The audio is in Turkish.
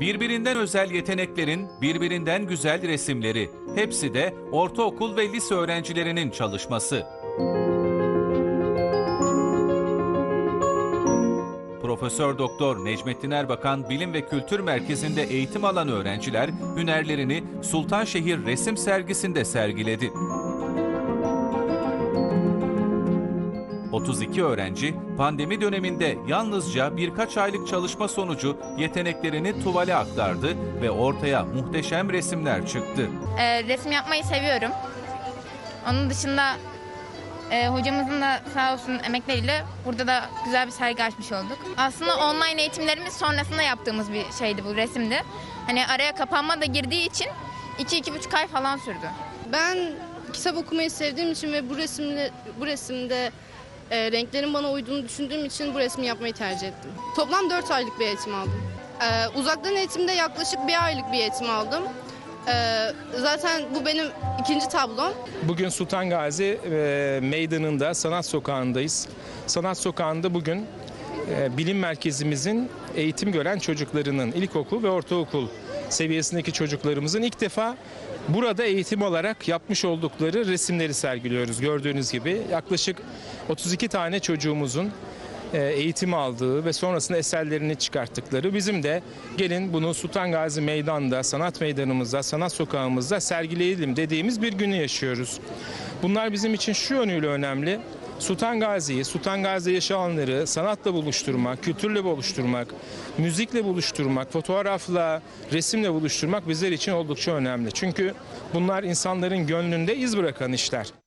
Birbirinden özel yeteneklerin, birbirinden güzel resimleri. Hepsi de ortaokul ve lise öğrencilerinin çalışması. Profesör Doktor Necmettin Erbakan Bilim ve Kültür Merkezi'nde eğitim alan öğrenciler hünerlerini Sultanşehir Resim Sergisi'nde sergiledi. 32 öğrenci pandemi döneminde yalnızca birkaç aylık çalışma sonucu yeteneklerini tuvale aktardı ve ortaya muhteşem resimler çıktı. Ee, resim yapmayı seviyorum. Onun dışında e, hocamızın da sağ olsun emekleriyle burada da güzel bir sergi açmış olduk. Aslında online eğitimlerimiz sonrasında yaptığımız bir şeydi bu resimdi. Hani araya kapanma da girdiği için 2-2,5 ay falan sürdü. Ben kitap okumayı sevdiğim için ve bu resimde bu resimde e, renklerin bana uyduğunu düşündüğüm için bu resmi yapmayı tercih ettim. Toplam 4 aylık bir eğitim aldım. E, uzaktan eğitimde yaklaşık bir aylık bir eğitim aldım. E, zaten bu benim ikinci tablom. Bugün Sultan Gazi e, Meydanı'nda, Sanat Sokağı'ndayız. Sanat Sokağı'nda bugün e, bilim merkezimizin eğitim gören çocuklarının, ilkokul ve ortaokul seviyesindeki çocuklarımızın ilk defa burada eğitim olarak yapmış oldukları resimleri sergiliyoruz. Gördüğünüz gibi yaklaşık 32 tane çocuğumuzun e, eğitim aldığı ve sonrasında eserlerini çıkarttıkları bizim de gelin bunu Sultan Gazi Meydan'da, sanat meydanımızda, sanat sokağımızda sergileyelim dediğimiz bir günü yaşıyoruz. Bunlar bizim için şu yönüyle önemli. Sultan Gazi'yi, Sultan Gazi yaşayanları sanatla buluşturmak, kültürle buluşturmak, müzikle buluşturmak, fotoğrafla, resimle buluşturmak bizler için oldukça önemli. Çünkü bunlar insanların gönlünde iz bırakan işler.